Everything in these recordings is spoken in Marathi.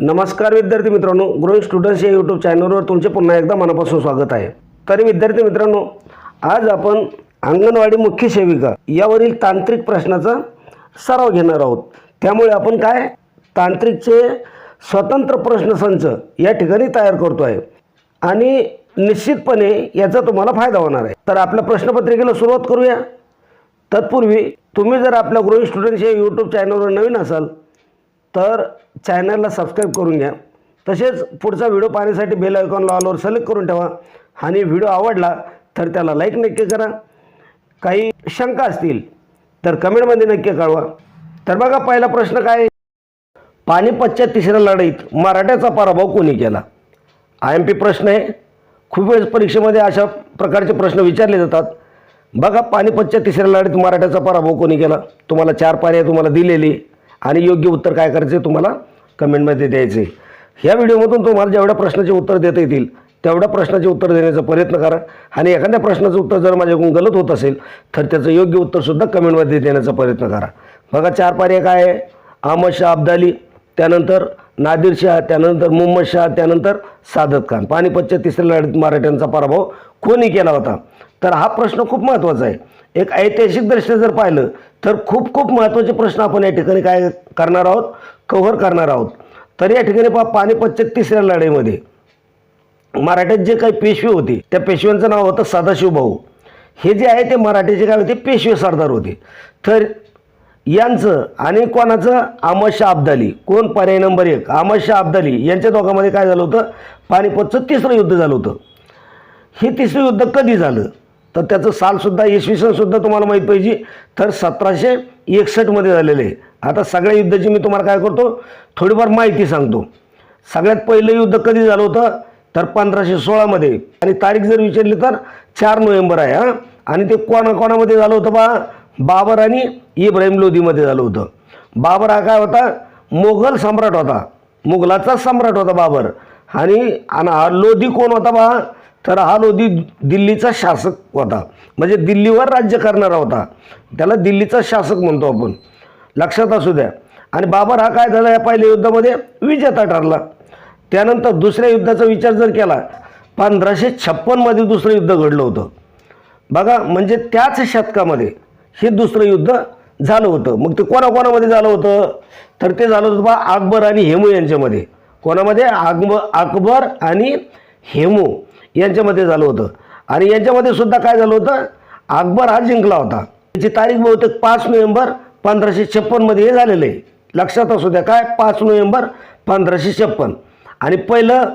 नमस्कार विद्यार्थी मित्रांनो ग्रोईंग स्टुडंट्स या यूट्यूब चॅनलवर तुमचे पुन्हा एकदा मनापासून स्वागत आहे. तरी विद्यार्थी मित्रांनो आज आपण अंगणवाडी मुख्य सेविका यावरील तांत्रिक प्रश्नाचा सराव घेणार आहोत. त्यामुळे आपण काय? तांत्रिकचे स्वतंत्र प्रश्नसंच या ठिकाणी तयार करतो आहे. आणि निश्चितपणे याचा तुम्हाला फायदा होणार आहे. तर आपल्या प्रश्नपत्रिकेला सुरुवात करूया. तत्पूर्वी तुम्ही जर आपल्या ग्रोईंग स्टुडंट्स या यूट्यूब चॅनलवर नवीन असाल तर चॅनलला सबस्क्राईब करून घ्या. तसेच पुढचा व्हिडिओ पाहण्यासाठी बेल आयकॉनला ऑलवर सिलेक्ट करून ठेवा. आणि व्हिडिओ आवडला तर त्याला लाईक नक्की करा. काही शंका असतील तर कमेंटमध्ये नक्की कळवा. तर बघा पहिला प्रश्न काय? आहे? पानिपतच्या तिसऱ्या लढाईत मराठ्याचा पराभव कोणी केला? आय एम पी प्रश्न आहे. खूप वेळेस परीक्षेमध्ये अशा प्रकारचे प्रश्न विचारले जातात. बघा पानिपतच्या तिसऱ्या लढाईत मराठ्याचा पराभव कोणी केला? तुम्हाला चार पर्याय तुम्हाला दिलेली. आणि योग्य उत्तर काय करायचे तुम्हाला कमेंटमध्ये द्यायचे ह्या व्हिडिओमधून तुम्हाला जेवढ्या प्रश्नाचे उत्तर देता येतील तेवढ्या प्रश्नाचे उत्तर देण्याचा प्रयत्न करा. आणि एखाद्या प्रश्नाचं उत्तर जर माझ्याकडून गलत होत असेल तर त्याचं योग्य उत्तरसुद्धा कमेंटमध्ये देण्याचा प्रयत्न करा. बघा चार पर्याय काय आहे? अहमद शाह अब्दाली त्यानंतर नादिर शाह त्यानंतर मुहम्मद शाह त्यानंतर सादत खान. पानिपतच्या तिसऱ्या लढत मराठ्यांचा पराभव कोणी केला होता? तर हा प्रश्न खूप महत्त्वाचा आहे. एक ऐतिहासिकदृष्ट्या जर पाहिलं तर खूप खूप महत्त्वाचे प्रश्न आपण या ठिकाणी काय करणार आहोत? कव्हर करणार आहोत. तर या ठिकाणी पहा पानिपतच्या तिसऱ्या लढाईमध्ये मराठ्यात जे काही पेशवे होते त्या पेशव्यांचं नाव होतं सदाशिव भाऊ. हे जे आहे ते मराठीचे काय होते? पेशवे सरदार होते. तर यांचं आणि कोणाचं? अहमद अब्दाली. कोण? पर्याय नंबर एक. अहमद अब्दाली. यांच्या दोघांमध्ये काय झालं होतं? पानिपतचं तिसरं युद्ध झालं होतं. हे तिसरं युद्ध कधी झालं? तर त्याचं सालसुद्धा इसवी सनसुद्धा तुम्हाला माहीत पाहिजे. तर सतराशे एकसष्टमध्ये झालेलं आहे. आता सगळ्या युद्धाची मी तुम्हाला काय करतो थोडीफार माहिती सांगतो. सगळ्यात पहिलं युद्ध कधी झालं होतं? तर पंधराशे सोळामध्ये आणि तारीख जर विचारली तर चार नोव्हेंबर आहे हां. आणि ते कोणा कोणामध्ये झालं होतं बा बाबर आणि इब्राहिम लोधीमध्ये झालं होतं. बाबर हा काय होता? मोगल सम्राट होता. मुघलाचा सम्राट होता बाबर. आणि आणि लोधी कोण होता बा तर हा लोधी दिल्लीचा शासक होता. म्हणजे दिल्लीवर राज्य करणारा होता. त्याला दिल्लीचा शासक म्हणतो आपण. लक्षात असू द्या. आणि बाबर हा काय झाला? या पहिल्या युद्धामध्ये विजेता ठरला. त्यानंतर दुसऱ्या युद्धाचा विचार जर केला पंधराशे छप्पनमध्ये दुसरं युद्ध घडलं होतं. बघा म्हणजे त्याच शतकामध्ये हे दुसरं युद्ध झालं होतं. मग ते कोणाकोणामध्ये झालं होतं? तर ते झालं होतं बा अकबर आणि हेमू यांच्यामध्ये. कोणामध्ये? अकबर अकबर आणि हेमू. यांच्यामध्ये झालं होतं. आणि यांच्यामध्ये सुद्धा काय झालं होतं? अकबर हा जिंकला होता. त्याची तारीख बहुतेक पाच नोव्हेंबर पंधराशे छप्पनमध्ये हे झालेलं आहे. लक्षात असू द्या काय? पाच नोव्हेंबर पंधराशे छप्पन. आणि पहिलं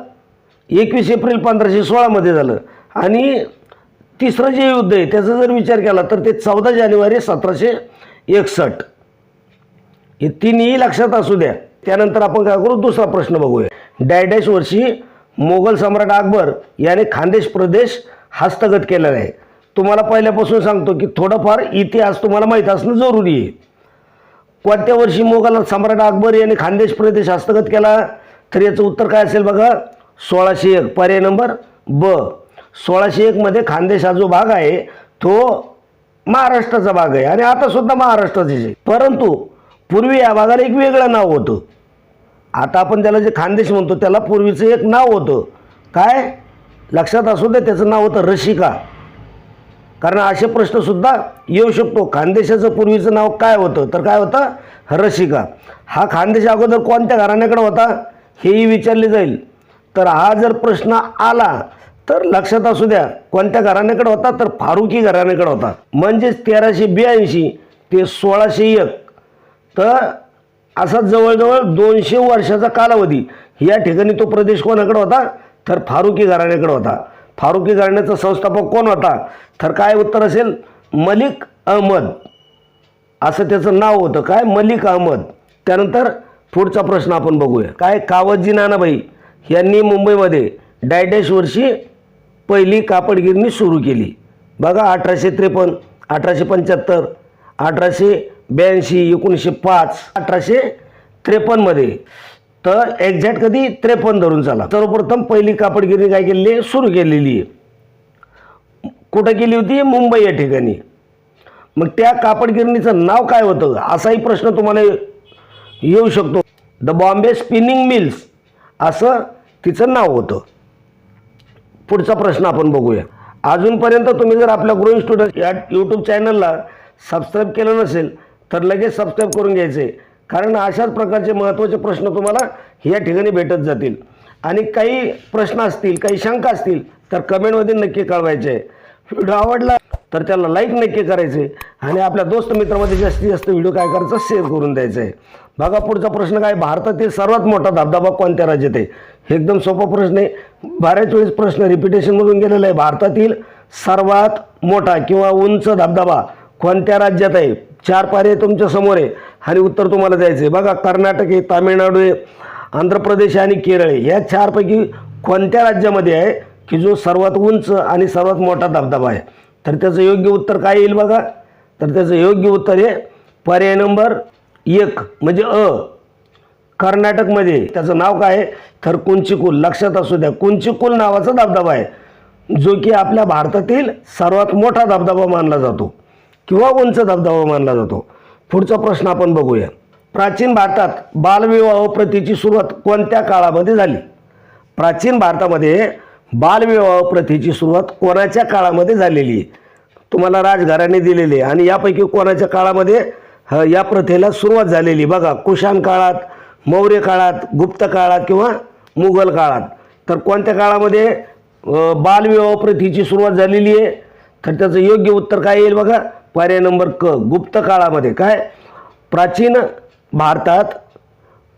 एकवीस एप्रिल पंधराशे सोळामध्ये झालं. आणि तिसरं जे युद्ध आहे त्याचा जर विचार केला तर ते चौदा जानेवारी सतराशे एकसष्ट. हे तिन्ही लक्षात असू द्या. त्यानंतर आपण काय करू? दुसरा प्रश्न बघूया. डॅडॅश वर्षी मोगल सम्राट अकबर याने खानदेश प्रदेश हस्तगत केलेला आहे. तुम्हाला पहिल्यापासून सांगतो की थोडंफार इतिहास तुम्हाला माहीत असणं जरुरी आहे. कोणत्या वर्षी मोगल सम्राट अकबर याने खानदेश प्रदेश हस्तगत केला? तर याचं उत्तर काय असेल बघा? सोळाशे एक. पर्याय नंबर ब. सोळाशे एकमध्ये खानदेश हा जो भाग आहे तो महाराष्ट्राचा भाग आहे. आणि आता सुद्धा आहे. परंतु पूर्वी या भागाला एक वेगळं नाव होतं. आता आपण त्याला जे खानदेश म्हणतो त्याला पूर्वीचं एक नाव होतं. काय? लक्षात असू दे त्याचं नाव होतं रशिका कारण असे प्रश्नसुद्धा येऊ शकतो. खानदेशाचं पूर्वीचं नाव काय होतं? तर काय होतं? रशिका हा खानदेश अगोदर कोणत्या घराण्याकडे होता? हेही विचारले जाईल. तर हा जर प्रश्न आला तर लक्षात असू द्या कोणत्या घराण्याकडे होता? तर फारुकी घराण्याकडे होता. म्हणजेच तेराशे ब्याऐंशी ते सोळाशे एक. तर असा जवळजवळ दोनशे वर्षाचा कालावधी. या ठिकाणी तो प्रदेश कोणाकडे होता? तर फारुकी घराण्याकडे होता. फारुकी घराण्याचा संस्थापक कोण होता? तर काय उत्तर असेल? मलिक अहमद. असं त्याचं नाव होतं. काय? मलिक अहमद. त्यानंतर पुढचा प्रश्न आपण बघूया. काय? कावतजी नानाबाई यांनी मुंबईमध्ये डायडॅश वर्षी पहिली कापडगिरणी सुरू केली. बघा अठराशे त्रेपन्न अठराशे पंच्याहत्तर अठराशे ब्याऐंशी एकोणीसशे पाच अठराशे त्रेपन्नमध्ये तर एक्झॅक्ट कधी? त्रेपन्न धरून चाला सर्वप्रथम पहिली कापडगिरणी काय केलेली आहे? सुरू केलेली आहे. कुठं केली होती? मुंबई या ठिकाणी. मग त्या कापडगिरणीचं नाव काय होतं? असाही प्रश्न तुम्हाला येऊ शकतो. द बॉम्बे स्पिनिंग मिल्स असं तिचं नाव होतं. पुढचा प्रश्न आपण बघूया. अजूनपर्यंत तुम्ही जर आपल्या ग्रोईंग स्टुडंट या यूट्यूब चॅनलला सबस्क्राईब केलं नसेल तर लगेच सबस्क्राईब करून घ्यायचे. कारण अशाच प्रकारचे महत्त्वाचे प्रश्न तुम्हाला या ठिकाणी भेटत जातील. आणि काही प्रश्न असतील काही शंका असतील तर कमेंटमध्ये नक्की कळवायचे. व्हिडिओ आवडला तर त्याला लाईक नक्की करायचे. आणि आपल्या दोस्त मित्रामध्ये जास्तीत जास्त व्हिडिओ काय करायचा शेअर करून द्यायचा. आहे बघा पुढचा प्रश्न काय? भारतातील सर्वात मोठा धबधबा कोणत्या राज्यात आहे? एकदम सोपा प्रश्न आहे. बऱ्याच वेळेस प्रश्न रिपिटेशनमधून गेलेला आहे. भारतातील सर्वात मोठा किंवा उंच धबधबा कोणत्या राज्यात आहे? चार पारे तुमच्यासमोर आहे. आणि उत्तर तुम्हाला द्यायचं आहे बघा कर्नाटक आहे तामिळनाडू आहे आंध्र प्रदेश आणि केरळ आहे. या चारपैकी कोणत्या राज्यामध्ये आहे की जो सर्वात उंच आणि सर्वात मोठा धबधबा आहे? तर त्याचं योग्य उत्तर काय येईल बघा? तर त्याचं योग्य उत्तर आहे पर्याय नंबर एक म्हणजे अ कर्नाटकमध्ये. त्याचं नाव काय आहे? तर कुंचिकुल. लक्षात असू द्या कुंचिकुल नावाचा धबधबा आहे जो की आपल्या भारतातील सर्वात मोठा धबधबा मानला जातो. किंवा उंच धबधबा मानला जातो. पुढचा प्रश्न आपण बघूया. प्राचीन भारतात बालविवाह प्रथेची सुरुवात कोणत्या काळामध्ये झाली? प्राचीन भारतामध्ये बालविवाह प्रथेची सुरुवात कोणाच्या काळामध्ये झालेली? आहे तुम्हाला राजघराने दिलेली आहे आणि यापैकी कोणाच्या काळामध्ये? ह, या प्रथेला सुरुवात झालेली. बघा कुशाण काळात मौर्य काळात गुप्त काळात किंवा मुघल काळात. तर कोणत्या काळामध्ये? बालविवाह प्रथेची सुरुवात झालेली आहे? तर त्याचं योग्य उत्तर काय येईल बघा? पर्याय नंबर क गुप्त काळामध्ये. काय? प्राचीन भारतात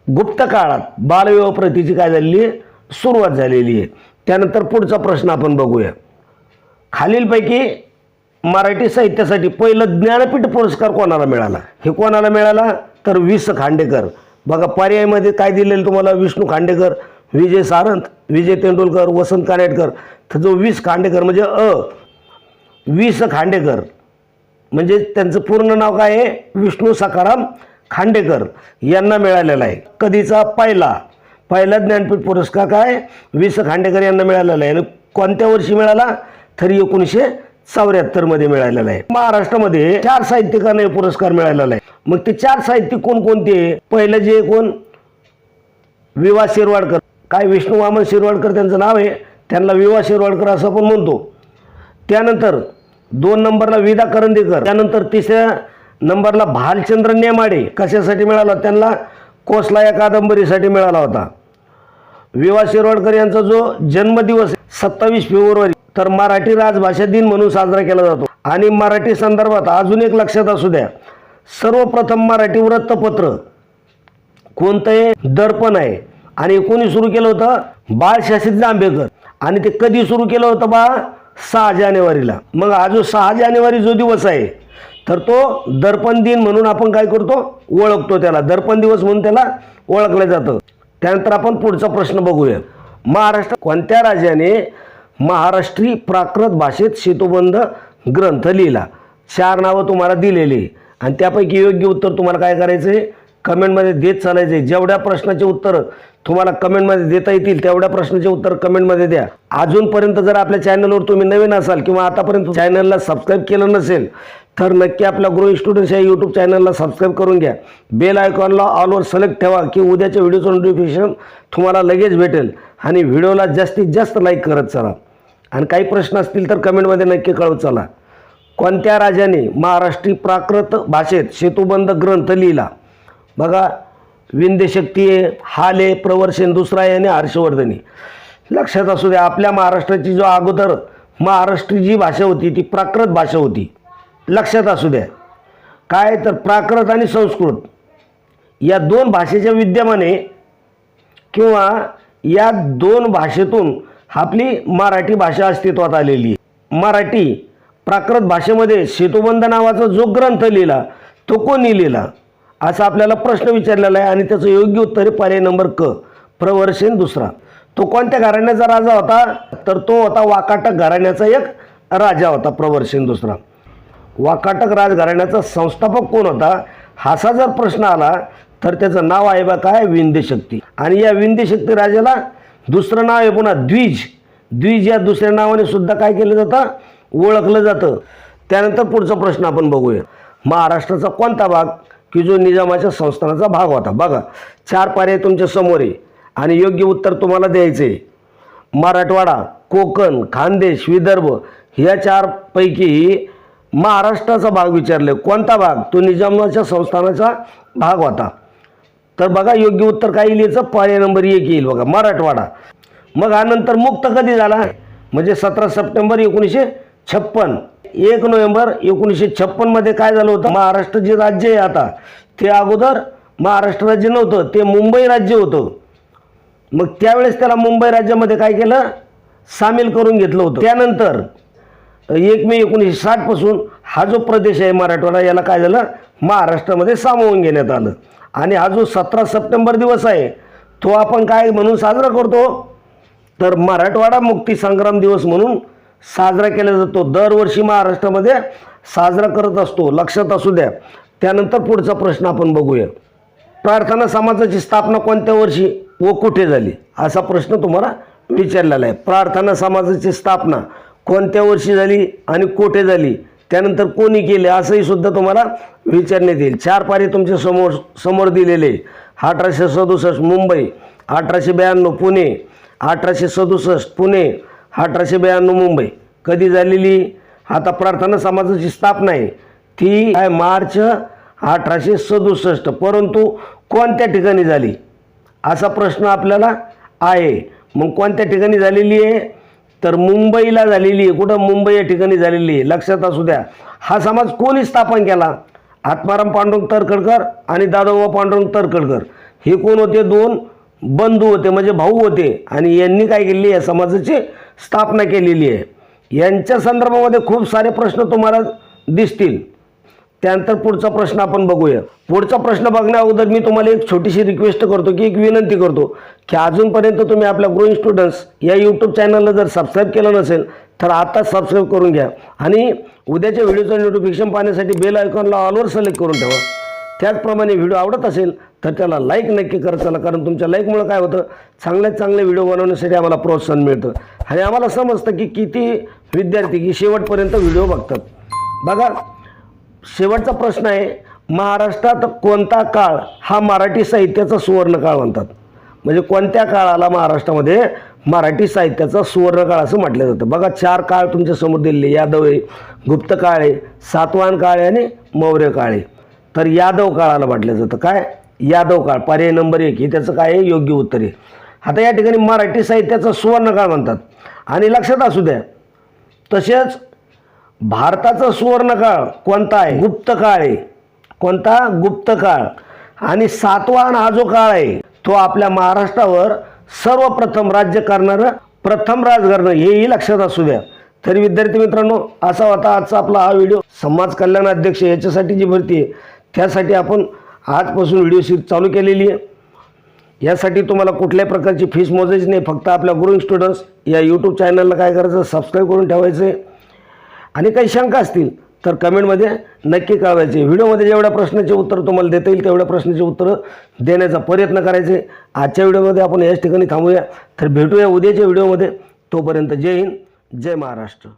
गुप्त काळात बालविवाह प्रथेची काय झालेली आहे? सुरुवात झालेली आहे. त्यानंतर पुढचा प्रश्न आपण बघूया. खालीलपैकी मराठी साहित्यासाठी पहिलं ज्ञानपीठ पुरस्कार कोणाला मिळाला? हे कोणाला मिळाला? तर विस खांडेकर. बघा पर्यायमध्ये काय दिलेलं तुम्हाला? विष्णू खांडेकर विजय सारंत विजय तेंडुलकर वसंत कानेटकर. तर जो वीस खांडेकर म्हणजे अ वीस खांडेकर. म्हणजे त्यांचं पूर्ण नाव काय आहे? विष्णू सखाराम खांडेकर यांना मिळालेला आहे. कधीचा? पहिला. पहिला ज्ञानपीठ पुरस्कार काय? वि स खांडेकर यांना मिळालेला आहे. आणि कोणत्या वर्षी मिळाला? तर एकोणीसशे चौऱ्याहत्तरमध्ये मिळालेला आहे. महाराष्ट्रामध्ये चार साहित्यिकांना हे पुरस्कार मिळालेला आहे. मग ते चार साहित्यिक कोणकोणते पहिलं जे कोण? विवा शिरवाडकर. काय विष्णू वामन शिरवाडकर त्यांचं नाव आहे? त्यांना विवा शिरवाडकर असं आपण म्हणतो. त्यानंतर दोन नंबरला विदा करंदीकर त्यानंतर तिसऱ्या नंबरला भालचंद्र नेमाडे कशासाठी मिळाला? त्यांना कोसला या कादंबरीसाठी मिळाला होता. विवा शिरवाडकर यांचा जो जन्मदिवस सत्तावीस फेब्रुवारी तर मराठी राजभाषा दिन म्हणून साजरा केला जातो. आणि मराठी संदर्भात अजून एक लक्षात असू द्या. सर्वप्रथम मराठी वृत्तपत्र कोणतंही दर्पण आहे. आणि कोणी सुरू केलं होतं? बाळशासित जांभेकर. आणि ते कधी सुरू केलं होतं बा? सहा जानेवारीला. मग हा जो सहा जानेवारी जो दिवस आहे तर तो दर्पण दिन म्हणून आपण काय करतो? ओळखतो त्याला. दर्पण दिवस म्हणून त्याला ओळखलं जातं. त्यानंतर आपण पुढचा प्रश्न बघूया. महाराष्ट्र कोणत्या राजाने महाराष्ट्री प्राकृत भाषेत सेतुबंध ग्रंथ लिहिला? चार नावं तुम्हाला दिलेली. आणि त्यापैकी योग्य उत्तर तुम्हाला काय करायचं आहे कमेंटमध्ये देत चालायचं आहे जेवढ्या प्रश्नाचे उत्तर तुम्हाला कमेंटमध्ये देता येतील तेवढ्या प्रश्नाचे उत्तर कमेंटमध्ये द्या. अजूनपर्यंत जर आपल्या चॅनलवर तुम्ही नवीन असाल किंवा आतापर्यंत चॅनलला सबस्क्राईब केलं नसेल तर नक्की आपल्या ग्रो स्टुडंट्स या यूट्यूब चॅनलला सबस्क्राईब करून घ्या. बेल आयकॉनला ऑलवर सिलेक्ट ठेवा की उद्याच्या व्हिडिओचं नोटिफिकेशन तुम्हाला लगेच भेटेल. आणि व्हिडिओला जास्तीत जास्त लाईक करत चला. आणि काही प्रश्न असतील तर कमेंटमध्ये नक्की कळवत चला. कोणत्या राजाने महाराष्ट्री प्राकृत भाषेत सेतुबंध ग्रंथ लिहिला? बघा विंध्यशक्ती आहे हाल आहे प्रवर्षण दुसरा आहे आणि हर्षवर्धनी. लक्षात असू द्या आपल्या महाराष्ट्राची जो अगोदर महाराष्ट्री जी भाषा होती ती प्राकृत भाषा होती. लक्षात असू द्या. काय तर प्राकृत आणि संस्कृत. या दोन भाषेच्या विद्यमाने किंवा या दोन भाषेतून आपली मराठी भाषा अस्तित्वात आलेली आहे. मराठी प्राकृत भाषेमध्ये सेतुबंध नावाचा जो ग्रंथ लिहिला तो कोणी लिहिला? असा आपल्याला प्रश्न विचारलेला आहे आणि त्याचं योग्य उत्तर आहे. पर्याय नंबर क. प्रवर्षेन दुसरा. तो कोणत्या घराण्याचा राजा होता? तर तो होता वाकाटक घराण्याचा एक राजा होता. प्रवर्षेन दुसरा. वाकाटक राजघराण्याचा संस्थापक कोण होता? असा जर प्रश्न आला तर त्याचं नाव आहे बा काय? विंध्यशक्ती. आणि या विंध्यशक्ती राजाला दुसरं नाव आहे पुन्हा द्विज. द्विज या दुसऱ्या नावाने सुद्धा काय केलं जातं? ओळखलं जातं. त्यानंतर पुढचा प्रश्न आपण बघूया. महाराष्ट्राचा कोणता भाग? की जो निजामाच्या संस्थानाचा भाग होता. बघा चार पर्याय तुमच्यासमोर आहे आणि योग्य उत्तर तुम्हाला द्यायचे मराठवाडा कोकण खानदेश विदर्भ ह्या चारपैकी महाराष्ट्राचा भाग विचारले. कोणता भाग? तो निजामाच्या संस्थानाचा भाग होता. तर बघा योग्य उत्तर काय येईल याचं? पर्याय नंबर एक येईल बघा मराठवाडा. मग हा नंतर मुक्त कधी झाला? म्हणजे सतरा सप्टेंबर एकोणीसशे छप्पन. एक नोव्हेंबर एकोणीसशे छप्पनमध्ये काय झालं होतं? महाराष्ट्र जे राज्य आहे आता ते अगोदर महाराष्ट्र राज्य नव्हतं ते मुंबई राज्य होतं. मग त्यावेळेस त्याला मुंबई राज्यामध्ये काय केलं? सामील करून घेतलं होतं. त्यानंतर एक मे एकोणीसशे साठपासून हा जो प्रदेश आहे मराठवाडा याला काय झालं? महाराष्ट्रामध्ये सामावून घेण्यात आलं. आणि हा जो सतरा सप्टेंबर दिवस आहे तो आपण काय म्हणून साजरा करतो? तर मराठवाडा मुक्ती संग्राम दिवस म्हणून साजरा केला जातो. दरवर्षी महाराष्ट्रामध्ये साजरा करत असतो. लक्षात असू द्या. त्यानंतर पुढचा प्रश्न आपण बघूया. प्रार्थना समाजाची स्थापना कोणत्या वर्षी व कुठे झाली? असा प्रश्न तुम्हाला विचारलेला आहे. प्रार्थना समाजाची स्थापना कोणत्या वर्षी झाली आणि कुठे झाली? त्यानंतर कोणी केले? असंही सुद्धा तुम्हाला विचारण्यात येईल. चार पारी तुमच्यासमोर समोर दिलेले अठराशे सदुसष्ट मुंबई अठराशे ब्याण्णव पुणे अठराशे सदुसष्ट पुणे अठराशे ब्याण्णव मुंबई. कधी झालेली? आता प्रार्थना समाजाची स्थापना आहे. ती आहे मार्च अठराशे सदुसष्ट. परंतु कोणत्या ठिकाणी झाली? असा प्रश्न आपल्याला आहे. मग कोणत्या ठिकाणी झालेली आहे? तर मुंबईला झालेली आहे. कुठं मुंबई या ठिकाणी झालेली आहे? लक्षात असू द्या. हा समाज कोणी स्थापन केला? आत्माराम पांडुरंग तरखडकर आणि दादोबा पांडुरंग तरखडकर. हे कोण होते? दोन बंधू होते म्हणजे भाऊ होते. आणि यांनी काय केलेली आहे समाजाची स्थापना केलेली आहे. यांच्या संदर्भामध्ये खूप सारे प्रश्न तुम्हाला दिसतील. त्यानंतर पुढचा प्रश्न आपण बघूया. पुढचा प्रश्न बघण्या अगोदर मी तुम्हाला एक छोटीशी रिक्वेस्ट करतो की एक विनंती करतो की अजूनपर्यंत तुम्ही आपल्या ग्रोईंग स्टुडंट्स या यूट्यूब चॅनलला जर सबस्क्राईब केलं नसेल तर आता सबस्क्राईब करून घ्या. आणि उद्याच्या व्हिडिओचं नोटिफिकेशन पाहण्यासाठी बेल आयकॉनला ऑलवर सिलेक्ट करून ठेवा. त्याचप्रमाणे व्हिडिओ आवडत असेल तर त्याला लाईक नक्की करत चला कारण तुमच्या लाईकमुळं काय होतं? चांगल्यात चांगले व्हिडिओ बनवण्यासाठी आम्हाला प्रोत्साहन मिळतं. आणि आम्हाला समजतं की किती विद्यार्थी की शेवटपर्यंत व्हिडिओ बघतात. बघा शेवटचा प्रश्न आहे महाराष्ट्रात कोणता काळ हा मराठी साहित्याचा सुवर्णकाळ म्हणतात? म्हणजे कोणत्या काळाला महाराष्ट्रामध्ये मराठी साहित्याचा सुवर्णकाळ असं म्हटलं जातं? बघा चार काळ तुमच्यासमोर दिलेले. यादव आहे गुप्त काळ आहे सातवाहन काळ आहे आणि मौर्य काळ आहे. तर यादव काळाला म्हटलं जातं. काय? यादव काळ. पर्याय नंबर एक. हे त्याचं काय? आहे योग्य उत्तर आहे. आता या ठिकाणी मराठी साहित्याचा सुवर्णकाळ म्हणतात. आणि लक्षात असू द्या. तसेच भारताचा सुवर्णकाळ कोणता आहे? गुप्त काळ आहे. कोणता? गुप्त काळ. आणि सातवाहन हा जो काळ आहे तो आपल्या महाराष्ट्रावर सर्वप्रथम राज्य करणारं प्रथम राजघरणं हेही लक्षात असू द्या. तरी विद्यार्थी मित्रांनो असा होता आजचा आपला हा व्हिडिओ. समाज कल्याण अध्यक्ष याच्यासाठी जी भरती आहे त्यासाठी आपण आजपासून व्हिडिओ सीरीज चालू केलेली आहे. यासाठी तुम्हाला कुठल्याही प्रकारची फीस मोजायची नाही. फक्त आपल्या ग्रोईंग स्टुडंट्स या यूट्यूब चॅनलला काय करायचं सबस्क्राईब करून ठेवायचं. आहे आणि काही शंका असतील तर कमेंटमध्ये नक्की कळवायचे. व्हिडिओमध्ये जेवढ्या प्रश्नाचे उत्तर तुम्हाला देता येईल तेवढ्या प्रश्नाचे उत्तरं देण्याचा प्रयत्न करायचे. आजच्या व्हिडिओमध्ये आपण याच ठिकाणी थांबूया. तर भेटूया उद्याच्या व्हिडिओमध्ये. तोपर्यंत जय हिंद जय महाराष्ट्र.